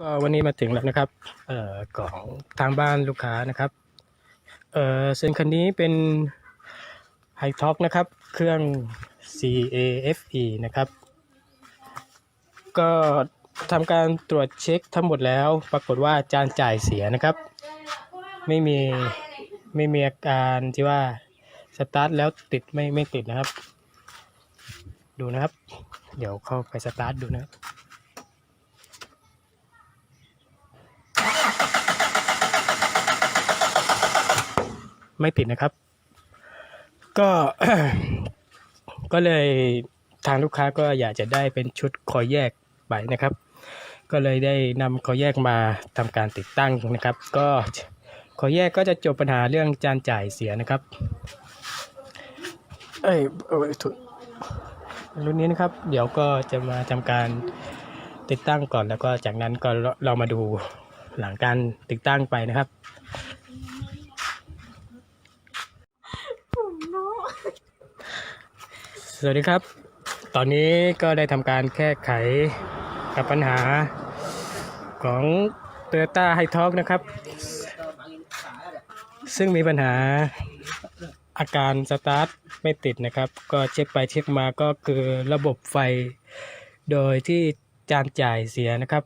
ก็วันนี้มาถึงแล้วนะครับเอ่อของทางบ้านลูกค้านะครับเอ่อซึ่งคันนี้เป็นไฮท็อกนะครับ เครื่อง CAFE นะครับ ก็ทำการตรวจเช็คทั้งหมดแล้ว ปรากฏว่าจานจ่ายเสียนะครับ ไม่มีไม่มีอาการที่ว่าสตาร์ทแล้วติดไม่ไม่ติดนะครับ ดูนะครับ เดี๋ยวเข้าไปสตาร์ทดูนะครับ ไม่ติดนะครับ ก็ก็เลยทางลูกค้าก็อยากจะได้เป็นชุดคอยแยกไปนะครับ ก็เลยได้นำคอยแยกมาทำการติดตั้งนะครับ ก็คอยแยกก็จะจบปัญหาเรื่องจานจ่ายเสียนะครับ เอ้ยเอ้ยถูกรุ่นนี้นะครับ เดี๋ยวก็จะมาทำการติดตั้งก่อนแล้วก็จากนั้นก็เรามาดูหลังการติดตั้งไปนะครับ สวัสดีครับ ตอนนี้ก็ได้ทำการแก้ไขกับปัญหาของ Toyota h i t o k นะครับ ซึ่งมีปัญหาอาการสตาร์ทไม่ติดนะครับ ก็เช็คไปเช็คมาก็คือระบบไฟ โดยที่จานจ่ายเสียนะครับ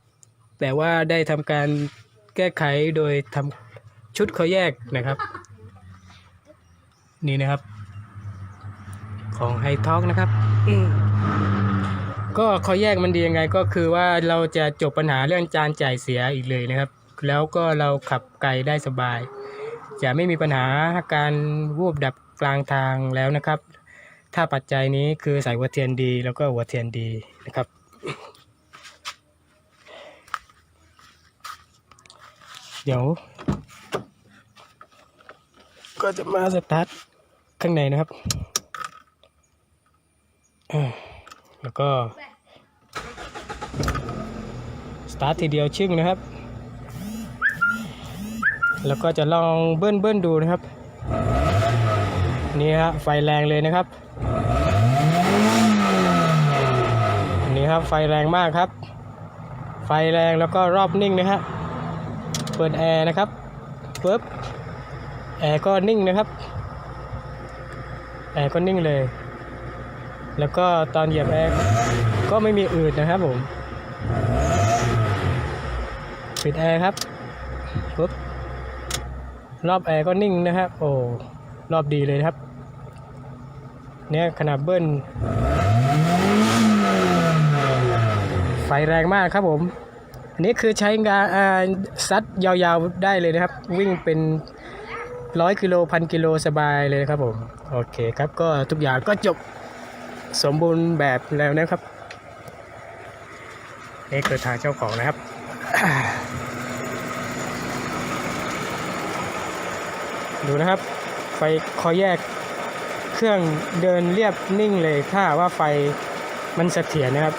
แต่ว่าได้ทำการแก้ไขโดยทำชุดเขาแยกนะครับ นี่นะครับ ของไฮท็อกนะครับก็เขาแยกมันดียังไงก็คือว่าเราจะจบปัญหาเรื่องจานจ่ายเสียอีกเลยนะครับ แล้วก็เราขับไกลได้สบาย จะไม่มีปัญหาการวูบดับกลางทางแล้วนะครับ ถ้าปัจจัยนี้คือใส่หัวเทียนดี แล้วก็หัวเทียนดีนะครับเดี๋ยว ก็จะมาสตาร์ทข้างในนะครับอ่า แล้วก็ สตาร์ททีเดียวชึ่งนะครับ แล้วก็จะลองเบิ้ลเบิ้ลดูนะครับ นี่ฮะไฟแรงเลยนะครับนี่ครับไฟแรงมากครับ ไฟแรงแล้วก็รอบนิ่งนะฮะเปิดแอร์นะครับปึ๊บแอร์ก็นิ่งนะครับแอร์ก็นิ่งเลย แล้วก็ตอนเหยียบแอร์ก็ไม่มีอืดนะครับผมปิดแอร์ครับปุ๊บรอบแอร์ก็นิ่งนะครับ โอ้รอบดีเลยครับ เนี่ยขนาดเบิ้ลไฟแรงมากครับผมอันนี้คือใช้งานซัดยาวๆได้เลยนะครับ วิ่งเป็นร้อยกิโลพันกิโลสบายเลยครับผม โอเคครับก็ทุกอย่างก็จบ สมบูรณ์แบบแล้วนะครับ นี่คือทางเจ้าของนะครับ ดูนะครับ ไฟคอยแยกเครื่องเดินเรียบนิ่งเลยถ้าว่าไฟมันเสถียรนะครับ